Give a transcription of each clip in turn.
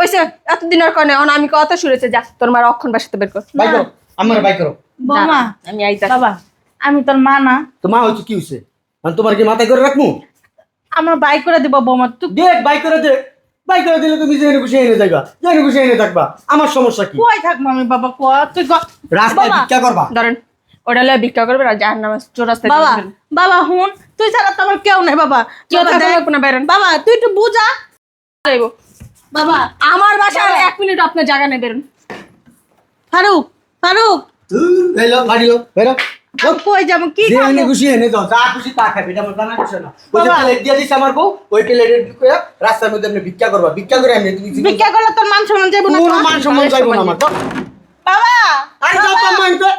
ওইসে এতদিন আর কনে অন আমি কথা শুনেছে যা তোর মার অক্ষণ বাসাতে বের কর। বাই করো আমার বাই করো। বৌমা আমি আইতা বাবা আমি তোর মা না। তো মা হচ্ছে কি হয়েছে? আমি তোমার কি মাথায় করে রাখব? আমার বাই করে দিব বৌমা তুই দেখ বাই করে দে। বাই করে দিলে তুমি যেখানে খুশি এনে যাইবা যেখানে খুশি এনে থাকবা। আমার সমস্যা কি? কই থাকব আমি বাবা কো তুই রাস্তায় ভিক্ষা করবা? ধরেন ওটা লয়ে ভিক্ষা করবে আর যার নামাজ চোরাস্তায় বাবা বাবা হুন তুই ছাড়া তো আমার কেউ নেই বাবা। কেউ বাবা, দেখ। না। বেরোন বাবা তুই একটু বুঝা। যাইবো। বাবা আমার বাসা এক মিনিট আপনার জায়গা নেই বেরোন। ফারুক ফারুক। এলো গাড়িলো বেরো। আমি কই যাব? কি যেখানে খাব? খুশি এনে দাও। যা খুশি তা খাবে এটা আমার জানা বিষয় না ওই যে প্লেট দিয়ে দিছে আমার বউ ওই প্লেটের রাস্তার মধ্যে আপনি ভিক্ষা করবা। ভিক্ষা করে এমনি তুমি ভিক্ষা করলে তোর মান সম্মান যাব না কোনো মান সম্মান যাইবো না আমার। বাবা। আরে যাও তো আম্মা এনতে।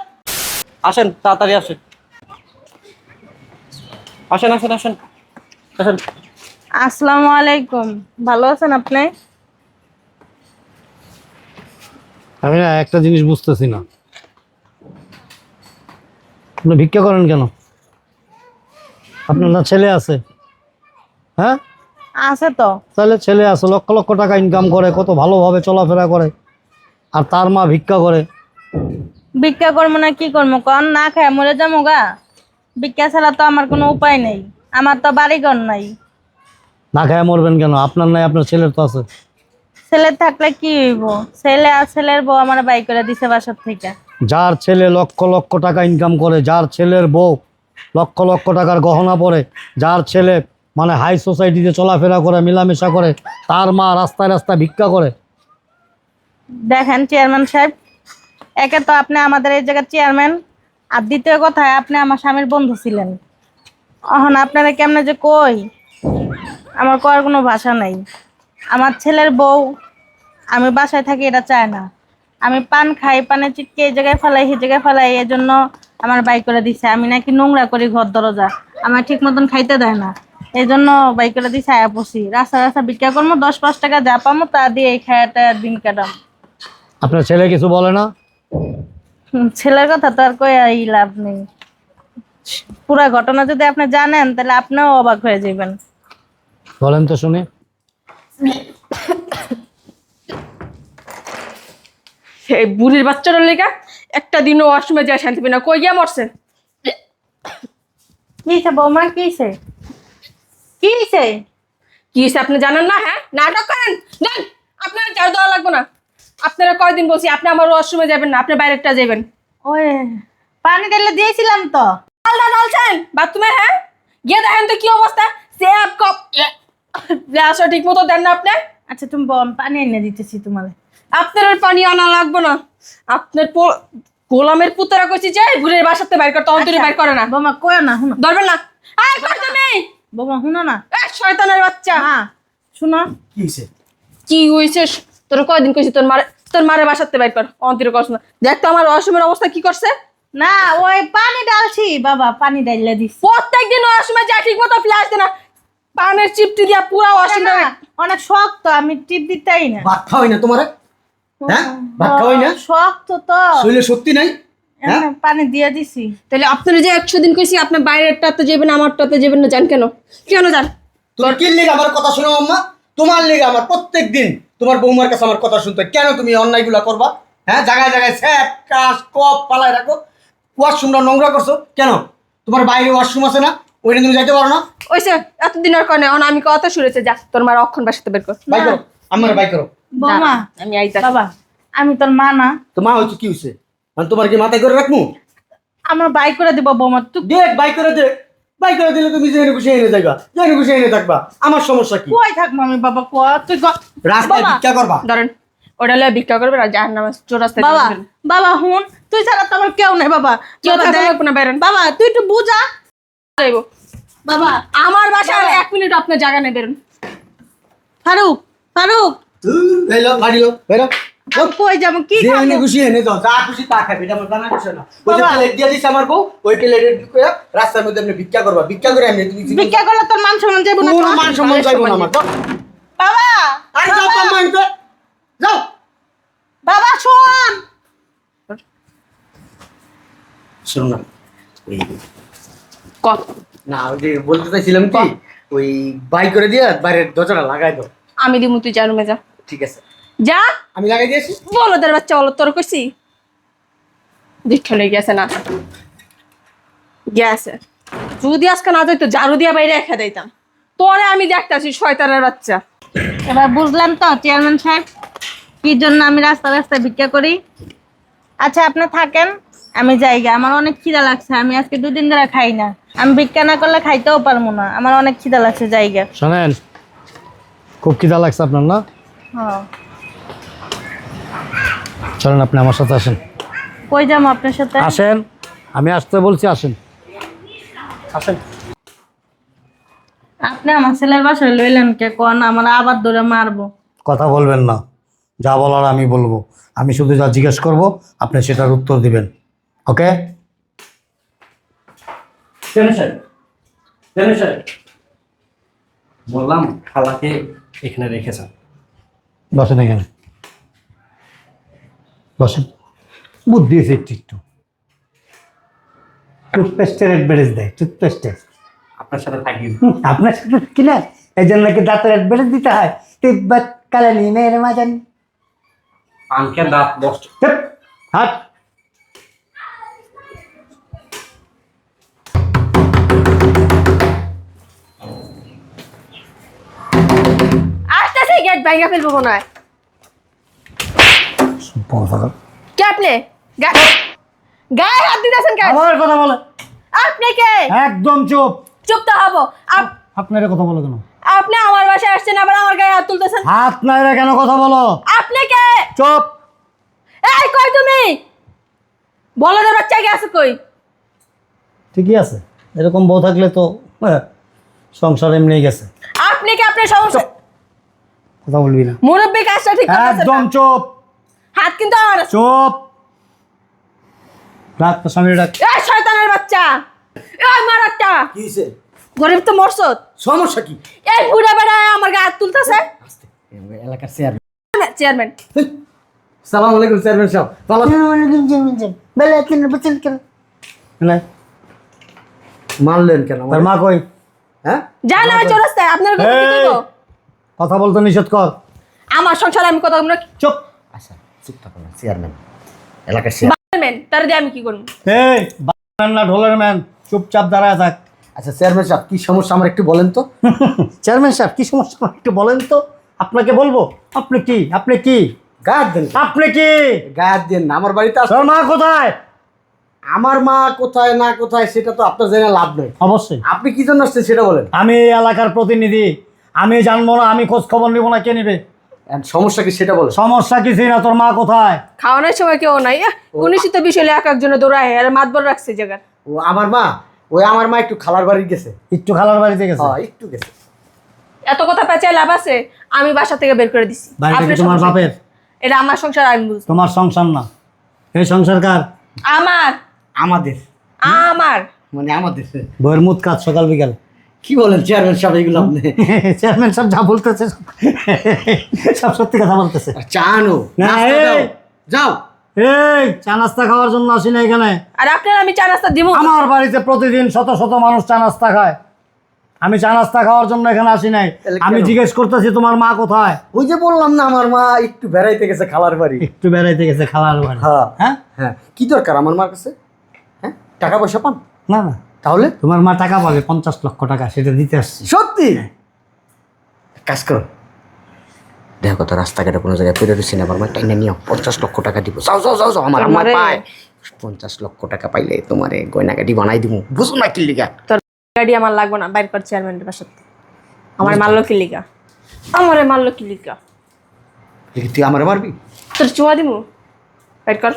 আসেন তাড়াতাড়ি আসেন। আসেন আসেন আসেন। আসেন। আসসালামু আলাইকুম। ভালো আছেন আপনি? আমি না একটা জিনিস বুঝতেছি না। আপনি ভিক্ষা করেন কেন? আপনার না ছেলে আছে? হ্যাঁ? আছে তো। তাহলে ছেলে আছে লক্ষ লক্ষ টাকা ইনকাম করে কত ভালোভাবে চলাফেরা করে আর তার মা ভিক্ষা করে। ভিক্ষা করব না কি করব? কন না খায় মরে যাব গা। ভিক্ষা ছাড়া তো আমার কোনো উপায় নেই। আমার তো বাড়ি বাড়িঘর নাই। না খায় মরবেন কেন? আপনার নাই আপনার ছেলের তো আছে। ছেলে থাকলে কি হইব? ছেলে আর ছেলের বউ আমার বাই করে দিছে বাসার থেকে। যার ছেলে লক্ষ লক্ষ টাকা ইনকাম করে যার ছেলের বউ লক্ষ লক্ষ টাকার গহনা পরে যার ছেলে মানে হাই সোসাইটিতে চলাফেরা করে মেলামেশা করে তার মা রাস্তায় রাস্তায় ভিক্ষা করে। দেখেন চেয়ারম্যান সাহেব একে তো আপনি আমাদের এই জায়গার চেয়ারম্যান আর দ্বিতীয় কথায় আপনি আমার স্বামীর বন্ধু ছিলেন। এখন আপনারা কেমনে যে কই? আমার করার কোনো ভাষা নাই। আমার ছেলের বউ আমি বাসায় থাকি এটা চায় না। আমি পান খাই পানে চিটকে এই জায়গায় ফেলাই সেই জায়গায় ফেলাই এই জন্য আমার বাই করে দিছে। আমি নাকি নোংরা করি ঘর দরজা। আমার ঠিক মতন খাইতে দেয় না। এই জন্য বাই করে দিছে আয়া পড়ছি। রাস্তা রাস্তা বিক্রি করব দশ পাঁচ টাকা যা পামো তা দিয়ে এই খায়াটা দিন কাটাম। আপনার ছেলে কিছু বলে না? ছেলের কথা তো আর কই এই লাভ নেই। পুরা ঘটনা যদি আপনি জানেন তাহলে আপনিও অবাক হয়ে যাবেন বলেন তো শুনি। এই বুড়ির বাচ্চারা লেগা একটা দিনও ওয়াশরুমে যায় শান্তি না। কই গিয়া মরছে? কিছে বৌমা কিছে কিছে কি হয়েছে আপনি জানেন না হ্যাঁ? নাটক করেন। দেন আপনার ঝাড়ু দেওয়া লাগবে না। আপনারা কয়দিন বলছি আপনি আমার ওয়াশরুমে যাবেন না আপনি বাইরেটা যাবেন ওই পানি ঢেলে দিয়েছিলাম তো। আলদা ঢালছেন বাথরুমে হ্যাঁ? গিয়ে দেখেন তো কি অবস্থা। সে কপ গ্লাস ঠিক মতো দেন না আপনি। আচ্ছা তুমি পানি এনে দিতেছি তোমার। আপনার আর পানি আনা লাগবে না। আপনার গোলামের পুতরা কইছি যে ঘুরের বাসাতে বাইর করে তখন তুই বাইর করে না। বৌমা কয় না শুনো। ধরবেন না। আয় করতে নেই বৌমা শুনো না। এ, শয়তানের বাচ্চা। হ্যাঁ শুনো। কি হয়েছে কি হয়েছে তোর কয়দিন কইছি তোর মারে তোর মারে বাসাতে বাইর কর। অন্তির কষ্ট না। দেখ তো আমার অসমের অবস্থা কি করছে। না ওই পানি ডালছি বাবা পানি ডাইলে দিছি। প্রত্যেক দিন অসময় যা ঠিক মতো ফ্লাশ দে না। পানের চিপটি দিয়া পুরো অসম না, অনেক শক্ত আমি টিপ দিতেই না। ভাত খাওয়াই না তোমারে? হ্যাঁ? ভাত খাওয়াই না? শক্ত তো শরীরে শক্তি নাই? হ্যাঁ পানি দিয়ে দিছি। তাহলে আপনারা যে একশো দিন কইছি আপনি বাইরেরটাতে যাবেন আমারটাতে যাবেন না জান কেন? কেন জান তোমার কি লেগে আমার কথা শোনো আম্মা? তোমার লেগে আমার প্রত্যেক দিন তোমার বৌমার কাছে আমার কথা শুনতে কেন তুমি এই অন্যায়গুলো করবা? হ্যাঁ জায়গায় জায়গায় স্যাপ কাশ কপ পালায় রাখো। ওয়াশরুমটা নোংরা করছ। কেন? তোমার বাইরে ওয়াশরুম আছে না? ওইটা তুমি যাইতে পারো না? ওইসে এতদিন আর কনে অন আমি কথা শুনেছে যা তোর মার অক্ষণ বাসাতে বের কর। বাই করো আমার বাই করো। বৌমা আমি আইতা বাবা আমি তোর মা না। তো মা হচ্ছে কি হয়েছে আমি তোমার কি মাথায় করে রাখব আমার বাই করে দিব বৌমা তুই দেখ বাই করে দে। বাই করে দিলে তুমি যেখানে খুশি এনে যাইবা যেখানে খুশি এনে থাকবা। আমার সমস্যা কি? কই থাকব আমি বাবা কো তুই রাস্তায় বাবা, ভিক্ষা করবা। ধরেন ওটা লয়ে ভিক্ষা করবে আর যার নামাজ চোরাস্তায় বাবা বাবা হুন তুই ছাড়া তো আমার কেউ নেই বাবা। কেউ দেখ- না বেরোন বাবা তুই একটু বুঝা। বাবা আমার বাসা আর এক মিনিট আপনার জায়গা নেই বেরোন। ফারুক ফারুক। এলো গাড়িলো বেরো। আমি কই যাব? কি যেখানে খাব? খুশি এনে দাও যা খুশি তা খাবে এটা আমার জানা বিষয় না। ওই যে বাবা। প্লেট দিয়ে দিছে আমার বউ ওই প্লেটের রাস্তার মধ্যে আপনি ভিক্ষা করবা। ভিক্ষা করে এমনি তুমি জীবন- ভিক্ষা করলে তোর মান সম্মান যাব না? কোনো তো? মান সম্মান যাইবো না আমার তো বাবা আরে যাও তো আম্মা এনতে। যাও। বাবা শোন। শোনো না কত না ওই যে বলতে চাইছিলাম কি? ওই বাই করে দিয়ে বাইরের দরজাটা লাগাই দাও। আমি দিমু তুই যা রুমে যা। ঠিক আছে। যা। আমি লাগাই দিয়েছি। বাচ্চা বলো তোর কইছি। দীক্ষা লেগে গেছে না। গেছে। যদি আজকে না যাইতো ঝাড়ু দিয়া বাইরে রেখে দিতাম। তোরে আমি দেখতাছি শয়তানের বাচ্চা। এবার বুঝলেন তো চেয়ারম্যান সাহেব কি জন্য আমি রাস্তা রাস্তায় ভিক্ষা করি। আচ্ছা আপনি থাকেন আমি যাই গে। আমার অনেক খিদা লাগছে আমি আজকে দুদিন ধরে খাই না। আমি ভিক্ষা না করলে খাইতেও পারব না। আমার অনেক খিদা লাগছে জায়গা শোনেন খুব খিদা লাগছে আপনার না? চলেন আপনি আমার সাথে আসেন। কই যাম আপনার সাথে? আসেন আমি আসতে বলছি আসেন। আসেন। আপনি আমার ছেলের বাসায় লইলেন কে? কোন আমার আবার ধরে মারবো। কথা বলবেন না। যা বলার আমি বলব। আমি শুধু যা জিজ্ঞেস করব আপনি সেটার উত্তর দিবেন। ওকে? বললাম খালাকে এখানে রেখেছেন বসেন এখানে। বসেন। বুদ্ধি আছে একটু একটু। টুথপেস্টের অ্যাডভারেজ দেয় টুথপেস্টের আপনার সাথে থাকি। আপনার সাথে কিনা এই জন্য কি দাঁতের অ্যাডভারেজ দিতে হয়? তিব্বত কালানি মেয়ের মাজান পানকে দাঁত বসছে। হাত হাট। গেট ভাঙা ফেলব মনে হয়। কে আপনি? গায়ে হাত দিতেছেন কেন? আমার কথা বলে। আপনি কে? একদম চুপ। চুপ তো হব। আপ- আপনার কথা বলো কেন? আপনি আমার বাসায় আসছেন আবার আমার গায়ে হাত তুলতেছেন। হাত নাইরা কেন কথা বলো? আপনি কে? চুপ। এই কই তুমি? বলদের বাচ্চা গেছে কই? ঠিকই আছে। এরকম বউ থাকলে তো হ্যাঁ, সংসার এমনি গেছে। আপনি কি? আপনার সমস্যা কথা বলবি না। মুরব্বী কাজটা ঠিক একদম চুপ। হাত কিন্তু আমার আছে। চুপ। রাখ তো স্বামী ডাক। এই শয়তানের বাচ্চা। এই মারাটা কি হয়েছে গরিব তো মরছত সমস্যা কি? এই বুড়া বেড়া আমার গায়ে হাত তুলতেছে। এলাকার চেয়ার চেয়ারম্যান সালাম আলাইকুম চেয়ারম্যান সাহেব। ভালো না, মারলেন কেন? তোর মা কই? হ্যাঁ? আমি চৌরাস্তায় আপনার কথা কি? কথা বলতে নিষেধ কর। আমার সংসারে আমি কথা বলব চুপ। আচ্ছা চুপ থাকুন না চেয়ারম্যান এলাকার চেয়ার ম্যান তার দিয়ে আমি কি করব? এই বানান না ঢোলের ম্যান চুপচাপ দাঁড়ায় থাক। আচ্ছা চেয়ারম্যান সাহেব কি সমস্যা আমার একটু বলেন তো। চেয়ারম্যান সাহেব কি সমস্যা আমাকে একটু বলেন তো। আপনাকে বলব আপনি কি আপনি কি? গায়ে দেন। আপনি কি? গায়ে দেন না আমার বাড়িতে আস- তোর মা কোথায়? আমার মা কোথায় না কোথায় সেটা তো আপনার জেনে লাভ নেই। অবশ্যই। আপনি কি জন্য আসছেন সেটা বলেন। আমি এই এলাকার প্রতিনিধি। আমি জানব না আমি খোঁজ খবর নিব না কে নিবে? সমস্যা কি সেটা বলেন সমস্যা কিছুই না তোর মা কোথায়? খাওয়ানোর সময় কেউ নাই। উনিশিত বিষয় এক একজনে দৌড়ায় আর মাতবর রাখছে জায়গা ও আমার মা? ওই আমার মা একটু খালার বাড়ি গেছে। একটু খালার বাড়িতে গেছে? হ্যাঁ একটু গেছে। এত কথা পেঁচায় লাভ আছে? আমি বাসা থেকে বের করে দিছি। তোমার বাপের? এটা আমার সংসার আমি বুঝব তোমার সংসার না। এই সংসার কার? আমার। আমাদের। আমার। মানে আমাদের। বইয়ের মুদ কাজ সকাল বিকাল। কি বলেন চেয়ারম্যান সাহেব এগুলো আপনি? চেয়ারম্যান সব যা বলতেছে সব সত্যি কথা বলতেছে। চানো না, যাও। এই চা নাস্তা খাওয়ার জন্য আসি না এখানে। আর আপনার আমি চা নাস্তা দিব। আমার বাড়িতে প্রতিদিন শত শত মানুষ চা নাস্তা খায়। আমি চা নাস্তা খাওয়ার জন্য এখানে আসি নাই। আমি জিজ্ঞেস করতেছি তোমার মা কোথায়? ওই যে বললাম না আমার মা একটু বেড়াইতে গেছে খালার বাড়ি। একটু বেড়াইতে গেছে খালার বাড়ি। হ্যাঁ হ্যাঁ? হ্যাঁ। কি দরকার আমার মার কাছে? হ্যাঁ? টাকা পয়সা পান? না না। তাহলে? তোমার মা টাকা পাবে পঞ্চাশ লক্ষ টাকা সেটা দিতে আসছি। সত্যি? কাজ করো। দেখো তো রাস্তাঘাটে কোনো জায়গায় পড়ে রয়েছি না আমার মা টাইনে নিও পঞ্চাশ লক্ষ টাকা দিব। যাও যাও যাও যাও আমার আমার পায়। পঞ্চাশ লক্ষ টাকা পাইলে তোমার গয়না গাড়ি বানাই দিব বুঝো না কি লিগা? তোর গাড়ি আমার লাগবে না বাইর কর চেয়ারম্যানের বাসা থেকে। আমার মারলো কি লিগা। আমারে মারলো কি লিগা তুই আমার মারবি? তোর চুমা দিমু? বাইর কর।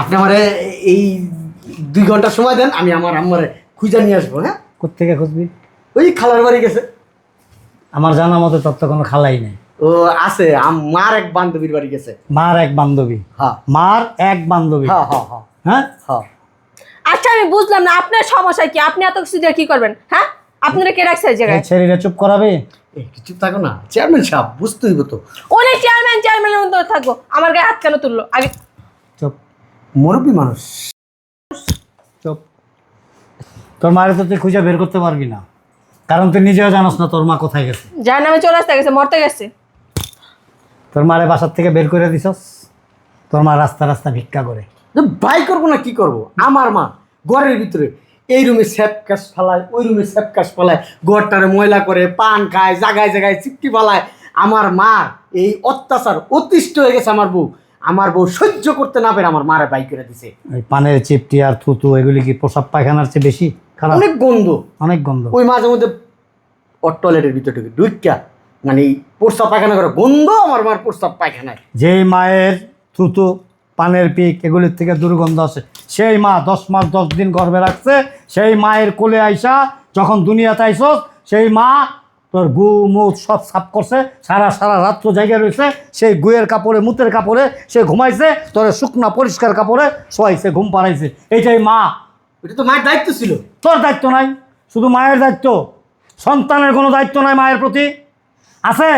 আপনি আমারে এই দুই ঘণ্টা সময় দেন আমি আমার আম্মারে খুঁজে নিয়ে আসব হ্যাঁ? কোথেকে খুঁজবি? ওই খালার বাড়ি গেছে। আমার জানা মতো তত তো কোনো খালাই নেই। ও আছে আম- মার এক বান্ধবীর বাড়ি গেছে। মার এক বান্ধবী? হ্যাঁ। মার এক বান্ধবী? হ্যাঁ হ্যাঁ হ্যাঁ। হ্যাঁ? হ্যাঁ। আচ্ছা আমি বুঝলাম না আপনার সমস্যা কি? আপনি এত কিছু দিয়ে কি করবেন হ্যাঁ? আপনারা কে রাখছে এই জায়গায়? ছেলেরা চুপ করাবে? এই কিছু থাকো না চেয়ারম্যান সাহেব বুঝতে হইব তো। উনি চেয়ারম্যান চেয়ারম্যানের মতো থাকব। আমার গায়ে হাত কেন তুললো? আগে চুপ। মুরব্বী মানুষ। চুপ তোর মায়ের তো তুই খুঁজে বের করতে পারবি না। কারণ তুই নিজেও জানোস না তোর মা কোথায় গেছে। যার নামে চলে আসতে গেছে মরতে গেছে। তোর মারে বাসার থেকে বের করে দিছস? তোর মা রাস্তা রাস্তা ভিক্ষা করে। তো ভাই করব না কি করব? আমার মা ঘরের ভিতরে এই রুমে স্যাপ কাশ ফালায় ওই রুমে স্যাপ কাশ ফালায় ঘরটারে ময়লা করে পান খায় জায়গায় জায়গায় চিপটি ফালায়। আমার মা এই অত্যাচার অতিষ্ঠ হয়ে গেছে আমার বউ। আমার বউ সহ্য করতে না পেরে আমার মারে বাই করে দিছে। ওই পানের চিপটি আর থুতু এগুলি কি প্রসাব পায়খানার চেয়ে বেশি খারাপ? অনেক গন্ধ। অনেক গন্ধ। ওই মাঝে মধ্যে ওর টয়লেটের ভিতরে ঢুকে ঢুকিয়া মানে প্রস্তাব পায়খানা করে গন্ধ আমার মার প্রস্তাব পায়খানায়। যেই মায়ের থুতু পানের পিক এগুলির থেকে দুর্গন্ধ আছে। সেই মা দশ মাস দশ দিন গর্ভে রাখছে সেই মায়ের কোলে আইসা যখন দুনিয়াতে আইসস সেই মা তোর গু মুখ সব সাফ করছে সারা সারা রাত্র জায়গায় রয়েছে সেই গুয়ের কাপড়ে মুতের কাপড়ে সে ঘুমাইছে তোর শুকনা পরিষ্কার কাপড়ে শোয়াইছে ঘুম পাড়াইছে। এইটাই মা। এটা তো মায়ের দায়িত্ব ছিল। তোর দায়িত্ব নাই শুধু মায়ের দায়িত্ব। সন্তানের কোনো দায়িত্ব নাই মায়ের প্রতি। আছে?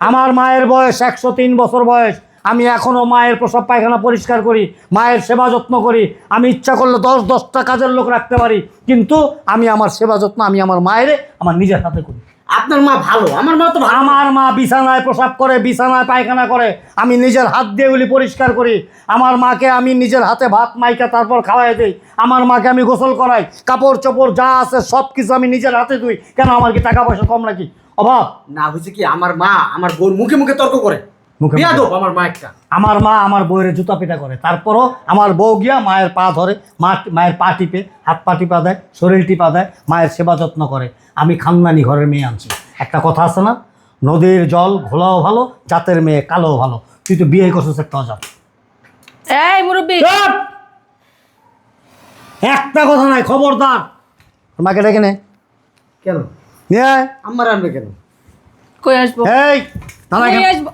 আমার মায়ের বয়স একশো তিন বছর বয়স। আমি এখনও মায়ের প্রসব পায়খানা পরিষ্কার করি মায়ের সেবা যত্ন করি আমি ইচ্ছা করলে দশ দশটা কাজের লোক রাখতে পারি কিন্তু আমি আমার সেবা যত্ন আমি আমার মায়ের আমার নিজের হাতে করি। আপনার মা ভালো আমার মা তো আমার মা বিছানায় প্রসাব করে বিছানায় পায়খানা করে আমি নিজের হাত দিয়ে ওগুলি পরিষ্কার করি। আমার মাকে আমি নিজের হাতে ভাত মাইকা তারপর খাওয়াই দিই। আমার মাকে আমি গোসল করাই। কাপড় চোপড় যা আছে সব কিছু আমি নিজের হাতে ধুই। কেন আমার কি টাকা পয়সা কম নাকি? অভাব। না হয়েছে কি আমার মা আমার বোন মুখে মুখে তর্ক করে। মুখে। আমার মা একটা আমার মা আমার বউয়ের জুতা পিটা করে। তারপরও আমার বউ গিয়া মায়ের পা ধরে মা মায়ের পা টিপে হাত পা টিপা দেয় শরীর টিপা দেয় মায়ের সেবা যত্ন করে। আমি খানদানি ঘরের মেয়ে আনছি। একটা কথা আছে না? নদীর জল ঘোলাও ভালো জাতের মেয়ে কালো ভালো। তুই তো বিয়ে করছিস একটা অজাত। এই মুরব্বী! একটা কথা নাই খবরদার। মাকে ডেকে নে। কেন? নিয়ে আমার আনবে কেন? কই আসব? এই দাঁড়া আসব।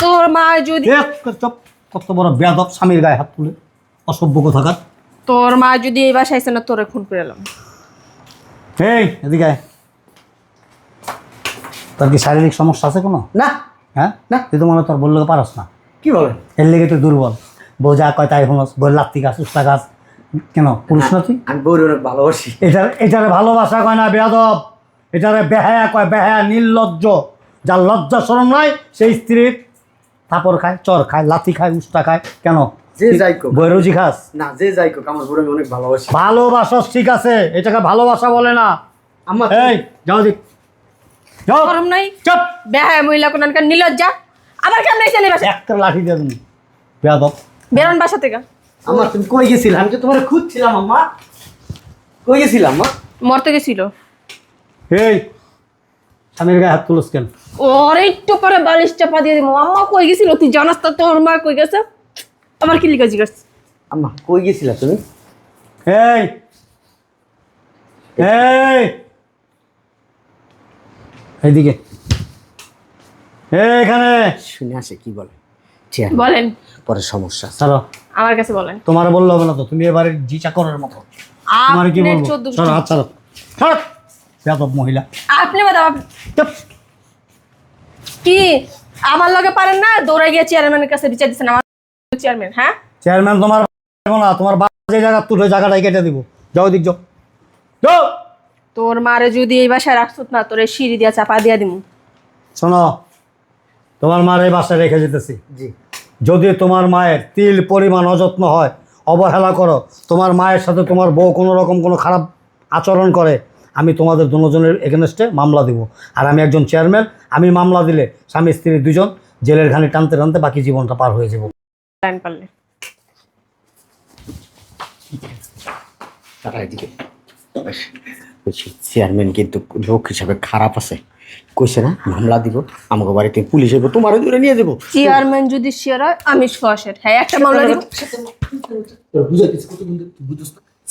তোর মা যদি কত বড় বেয়াদব স্বামীর গায়ে হাত তুলে। অসভ্য কোথাকার। তোর মা যদি এই বাসায় আইসে না তোরে খুন করে এলাম। এই এদিকে। তোর কি শারীরিক সমস্যা আছে কোনো? না। হ্যাঁ? না। তুই তো মনে তোর বললে পারস না। কি বলেন এর লেগে তুই দুর্বল। বউ যা কয় তাই হনস বই লাত্তি গাছ উস্তা গাছ। কেন পুরুষ না তুই? আমি বউরে অনেক ভালোবাসি। এটার এটারে ভালোবাসা কয় না বেয়াদব। এটারে বেহায়া কয় বেহায়া নির্লজ্জ। যার লজ্জা শরম নয় সেই স্ত্রীর থাপড় খায় চর খায় লাথি খায় উস্তা খায়। কেন? যে যাই কোক বৈরজি খাস? না যে যাই কোক আমার বউরে অনেক ভালোবাসি। ভালোবাসস ঠিক আছে এটাকে ভালোবাসা বলে না। আমার এই যাও দিক যাও। গরম নাই? চুপ। বেহায় মহিলা কোনখানকার নিলজ্জা? আবার কেমন এসে বাসা একটা লাঠি দিয়ে তুমি বেয়াদব বেরোন বাসা থেকে। আমার তুমি কই গেছিলাম আমি তো তোমার খুঁজছিলাম আম্মা। কই গেছিলাম মা মরতে গেছিল। এই স্বামীর গায়ে হাত তুলস কেন? ওর একটু পরে বালিশ চাপা দিয়ে দিব। আম্মা কই গেছিল? তুই জানাস তো তোর মা কই গেছে? আবার কি লিখা জিজ্ঞাসা? আম্মা কই গেছিলা তুমি? এই! এই! এইদিকে। এখানে! শুনে আসে কি বলে? বলেন। পরে সমস্যা। চলো আমার কাছে বলেন। তোমার বলল হবে না তো তুমি এবারে জি চাকরের মতো। তোমার কি বলব? চলো হাত ছাড়ো। ছাড়ো! মহিলা। আপনি কি? আমার লগে পারেন না? দৌড়ে গিয়ে চেয়ারম্যানের কাছে বিচার দিচ্ছেন আমার চেয়ারম্যান হ্যাঁ? চেয়ারম্যান তোমার না তোমার যে জায়গা তুলে জায়গাটাই কেটে দিব। যাও দিক যাও। যাও। তোর মারে যদি এই বাসায় রাখছত না তোর সিঁড়ি দিয়া চাপা দিয়া দিমু। শোনো তোমার মার এই বাসায় রেখে যেতেছি জি। যদি তোমার মায়ের তিল পরিমাণ অযত্ন হয় অবহেলা করো তোমার মায়ের সাথে তোমার বউ কোনো রকম কোনো খারাপ আচরণ করে আমি তোমাদের দুজনের এগেনস্টে মামলা দিব। আর আমি একজন চেয়ারম্যান আমি মামলা দিলে স্বামী স্ত্রী দুজন জেলের ঘানি টানতে টানতে বাকি জীবনটা পার হয়ে যাব। চেয়ারম্যান কিন্তু লোক হিসাবে খারাপ আছে। কইছে না মামলা দিব আমাকে বাড়িতে পুলিশ এসে তোমার দূরে নিয়ে যাব। চেয়ারম্যান যদি শিওর হয় আমি শোয়াশের হ্যাঁ একটা মামলা দিব।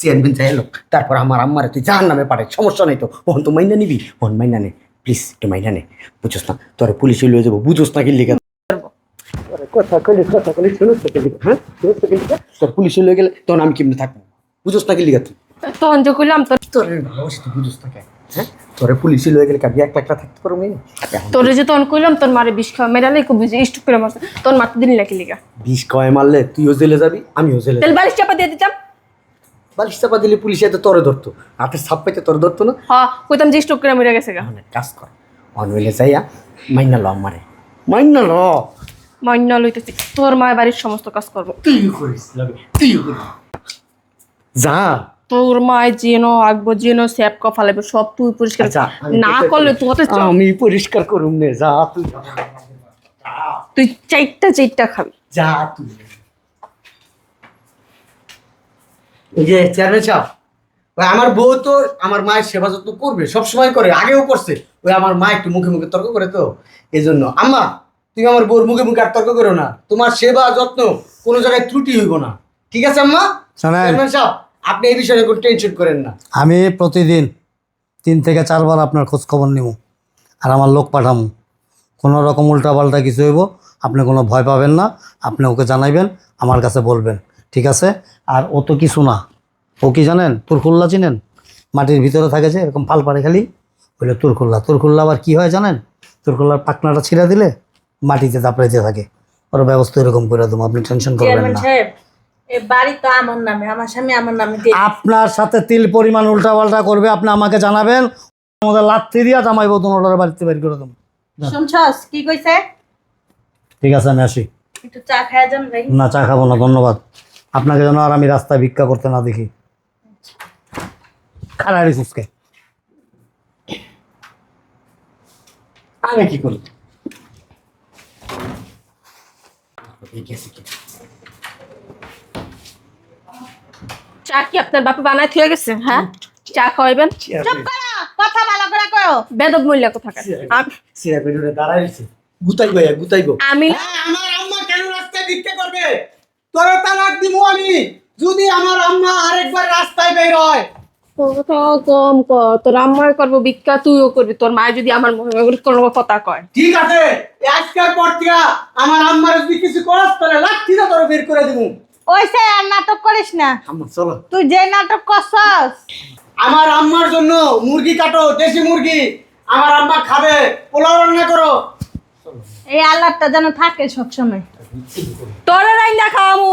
চেয়ারম্যান চাই লোক তারপর আমার আম্মারে তুই জাহান নামে পাঠাই সমস্যা নেই তো। ওহন তো মাইনা নিবি? ওহন মাইনা নে। প্লিজ একটু মাইনা নে। বুঝোস না তোরে পুলিশে লয়ে যাব বুঝোস না কি লিখে কথা কলি কথা কলি শুনুস তো কি হ্যাঁ? শুনুস তো কি তোর পুলিশে লয়ে গেলে তখন আমি কেমনে থাকব? বুঝোস না কি লিখা তুই? তখন যে করলাম তোর তোর ভালোবাসি তুই বুঝোস না কেন হ্যাঁ? তোরে পুলিশে লয়ে গেলে কাবি থাকতে পারব তোর যে তখন কইলাম তোর মারে বিষ খাওয়া মেরালে খুব বুঝে স্টুক করে মারছে। তোর মারতে দিন নাকি লিগা? বিষ কয় মারলে তুইও জেলে যাবি আমিও জেলে যাব। তেল বালিশ চাপা দিয়ে দিতাম। বালিশ চাপা দিলে পুলিশে তো তোরে ধরতো। হাতের সাপ পাইতে তোরে ধরতো না। হ্যাঁ কইতাম যে স্টুক করে মরে গেছে গা। কাজ কর অনওয়েলে যাইয়া মাইনা লো আমারে। মাইন র লইতেছি। তোর মায়ের বাড়ির সমস্ত কাজ করব। তুই করিস লাগে তুই করিস? যা। তোর মায় যেন আঁকবো যেন স্যাপ কফালাবে সব তুই পরিষ্কার আচ্ছা, আমি না করলে তুই আমি পরিষ্কার করুম নে যা তুই। তুই চারটা চারটা খাবি। যা তুই এই যে চেয়ারম্যান সাহেব ওই আমার বউ তো আমার মায়ের সেবা যত্ন করবে সবসময় করে আগেও করছে। ওই আমার মা একটু মুখে মুখে তর্ক করে তো এই জন্য আম্মা তুমি আমার বউর মুখে মুখে আর তর্ক করো না। তোমার সেবা যত্ন কোনো জায়গায় ত্রুটি হইব না। ঠিক আছে আম্মা? চেয়ারম্যান সাহেব আপনি এই বিষয়ে কোনো টেনশন করেন না। আমি প্রতিদিন তিন থেকে চারবার আপনার খোঁজ খবর নিব আর আমার লোক পাঠামু। কোনো রকম উল্টাপাল্টা কিছু হইব আপনি কোনো ভয় পাবেন না আপনি ওকে জানাইবেন আমার কাছে বলবেন। ঠিক আছে? আর ও তো কিছু না। ও কি জানেন? তুরখুল্লা চিনেন? মাটির ভিতরে থাকে যে এরকম ফাল পারে খালি। ওইটা তুরখুল্লা তুরখুল্লা আবার কী হয় জানেন? তুরখুল্লার পাকনাটা ছিঁড়া দিলে মাটিতে দাপড়াইতে থাকে। ওর ব্যবস্থা এরকম করে দেবো আপনি টেনশন করবেন না। বাড়ি তো আমার নামে আমার স্বামী আমার নামে আপনার সাথে তিল পরিমাণ উল্টাপাল্টা করবে আপনি আমাকে জানাবেন। আমাদের লাত্তি দিয়া জামাই বদন ওটার বাড়িতে বের করে দেবো। শুনছস? কি কইছে? ঠিক আছে আমি আসি। একটু চা খাওয়া যান না চা খাব না ধন্যবাদ। আপনাকে যেন আর আমি রাস্তায় ভিক্ষা করতে না দেখি। সুস্কে আমি কি করি চা কি আপনার বাপে বানায় থুয়ে গেছে হ্যাঁ? চা খাওয়াইবেন? চুপ করো কথা ভালো করে কও। বেদব মূল্য আম- চেয়ারম্যান দাঁড়াইছে গুতাইব গুতাইব আমি হ্যাঁ, আমার আম্মা কেন রাস্তায় ভিক্ষা করবে? তোর তালাক দিব আমি। যদি আমার আম্মা আরেকবার রাস্তায় বের হয়। কম কর তোর আম্মায় করব ভিক্ষা তুইও করবি তোর মায় যদি আমার মনে করে কোনো কথা কয়। ঠিক আছে আজকের পর থেকে আমার আম্মার যদি কিছু করাস তাহলে লাঠি না তোর বের করে দিব ওইসে আর নাটক করিস না। আম্মা চলো। তুই যে নাটক করছস। আমার আম্মার জন্য মুরগি কাটো দেশি মুরগি। আমার আম্মা খাবে পোলাও রান্না করো। এই আল্লাহটা যেন থাকে সবসময়। তোর রাইন্দা খাওয়ামু